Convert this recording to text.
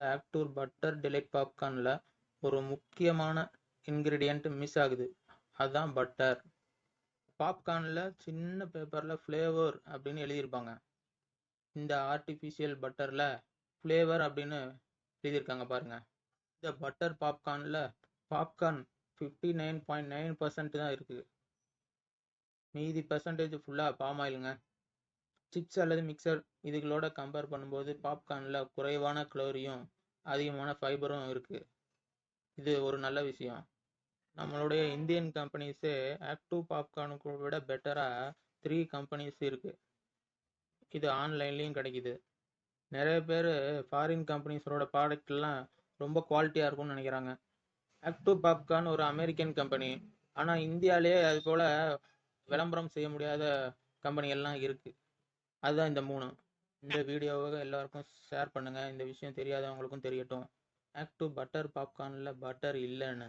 ஆக்டூர் butter delight பாப்கார்னில் ஒரு முக்கியமான ingredient miss ஆகுது. அதுதான் பட்டர் பாப்கார்னில் சின்ன பேப்பரில் ஃப்ளேவர் அப்படின்னு எழுதியிருப்பாங்க. இந்த ஆர்டிஃபிஷியல் பட்டரில் ஃப்ளேவர் அப்படின்னு எழுதியிருக்காங்க பாருங்கள் இந்த butter பாப்கார்னில் popcorn fifty nine point nine percent தான் இருக்குது மீதி பர்சன்டேஜ் ஃபுல்லாக பாம் ஆயிலுங்க சிப்ஸ் அல்லது மிக்சர் இதுகளோட கம்பேர் பண்ணும்போது பாப்கார்னில் குறைவான கலோரியும் அதிகமான ஃபைபரும் இருக்குது இது ஒரு நல்ல விஷயம். நம்மளுடைய இந்தியன் கம்பெனிஸே ஆக்டிவ் பாப்கார்னுக்கு விட பெட்டராக த்ரீ கம்பெனிஸ் இருக்குது இது ஆன்லைன்லேயும் கிடைக்குது. நிறைய பேர் ஃபாரின் கம்பெனிஸோட ப்ராடக்ட்லாம் ரொம்ப குவாலிட்டியாக இருக்கும்னு நினைக்கிறாங்க. ஆக்டிவ் பாப்கார்ன் ஒரு அமெரிக்கன் கம்பெனி ஆனால் இந்தியாவிலேயே அது போல் விளம்பரம் செய்ய முடியாத கம்பெனிகள்லாம் இருக்குது அதுதான் இந்த மூணு. இந்த வீடியோவை எல்லாருக்கும் ஷேர் பண்ணுங்கள் இந்த விஷயம் தெரியாதவங்களுக்கும் தெரியட்டும். ஆக்டிவ் பட்டர் பாப்கார்னில் பட்டர் இல்லைன்னு.